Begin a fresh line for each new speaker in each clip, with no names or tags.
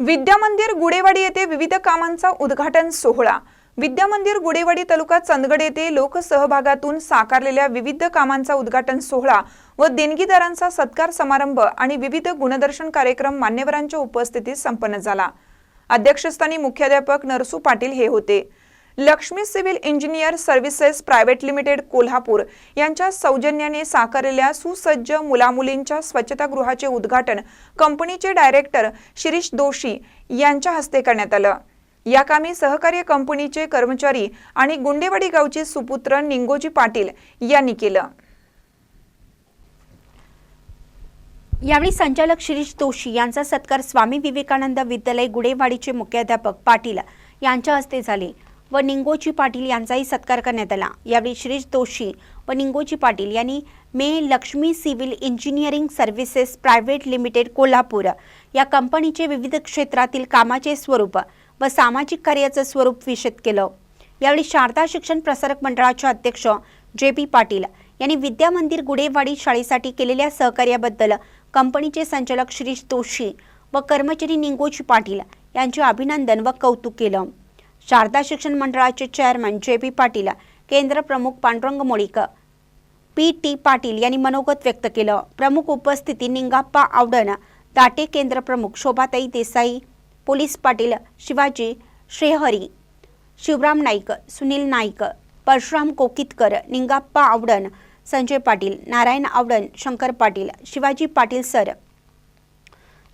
विद्यामंदिर गुडेवाडी येथे विविध कामांचा उद्घाटन सोहळा. विद्यामंदिर गुडेवाडी तालुका चंदगड येथे लोकसहभागातून साकारलेल्या विविध कामांचा उद्घाटन सोहळा व देणगीदारांचा सत्कार समारंभ आणि विविध गुणदर्शन कार्यक्रम मान्यवरांच्या उपस्थितीत संपन्न झाला. अध्यक्षस्थानी मुख्याध्यापक नरसू पाटील हे होते. Laxmi civil engineer services private limited Kolhapur यांच्या सौजन्याने साकारलेल्या सुसज्ज मुलामुलींच्या स्वच्छतागृहाचे उद्घाटन कंपनीचे डायरेक्टर शिरीष दोशी यांच्या हस्ते करण्यात आलं. या कामी सहकार्य कंपनीचे कर्मचारी आणि गुंडेवाडी गावचे सुपुत्र निंगोजी पाटील यांनी केलं.
यावेळी संचालक शिरीष दोशी यांचा सत्कार स्वामी विवेकानंद विद्यालय गुडेवाडीचे मुख्याध्यापक पाटील यांच्या हस्ते झाले. व निंगोजी पाटील यांचाही सत्कार करण्यात आला. यावेळी श्रीज दोशी व निंगोजी पाटील यांनी मे Laxmi civil engineering services private limited Kolhapur या कंपनीचे विविध क्षेत्रातील कामाचे स्वरूप व सामाजिक कार्याचं स्वरूप विषद केलं. यावेळी शारदा शिक्षण प्रसारक मंडळाचे अध्यक्ष जे पी पाटील यांनी विद्या मंदिर गुडेवाडी शाळेसाठी केलेल्या सहकार्याबद्दल कंपनीचे संचालक श्रीज दोशी व कर्मचारी निंगोजी पाटील यांचे अभिनंदन व कौतुक केलं. शारदा शिक्षण मंडळाचे चेअरमन जे पी पाटील केंद्र प्रमुख पांडुरंग मोळीक पी टी पाटील यांनी मनोगत व्यक्त केलं. प्रमुख उपस्थिती निंगाप्पा आवडण दाटे केंद्र प्रमुख शोभाताई देसाई पोलीस पाटील शिवाजी श्रेहरी शिवराम नाईक सुनील नाईक परशुराम कोकितकर निंगाप्पा आवडण संजय पाटील नारायण आवडण शंकर पाटील शिवाजी पाटील सर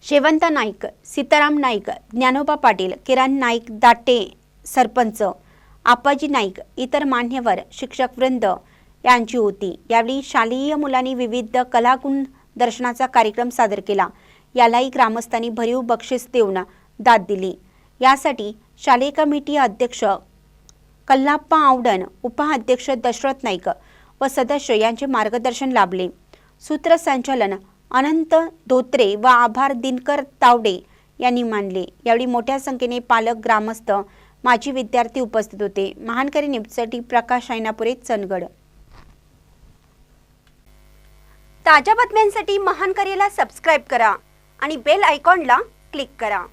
शेवंत नाईक सीताराम नाईक ज्ञानोबा पाटील किरण नाईक दाटे सरपंच आपाजी नाईक इतर मान्यवर शिक्षकवृंद यांची होती. यावेळी शालेय मुलांनी विविध कलागुण दर्शनाचा कार्यक्रम सादर केला. यालाही ग्रामस्थांनी भरीव बक्षीस देऊन दाद दिली. यासाठी शालेय कमिटी अध्यक्ष कल्लाप्पा आवडण उपाध्यक्ष दशरथ नाईक व सदस्य यांचे मार्गदर्शन लाभले. सूत्रसंचालन अनंत धोत्रे व आभार दिनकर तावडे यांनी मानले. यावेळी मोठ्या संख्येने पालक ग्रामस्थ माजी विद्यार्थी उपस्थित होते. महानकरी न्यूजसाठी प्रकाश ऐनापुरे चंदगड. ताज्या बातम्यांसाठी महानकरीला सबस्क्राईब करा आणि बेल आयकॉनला क्लिक करा.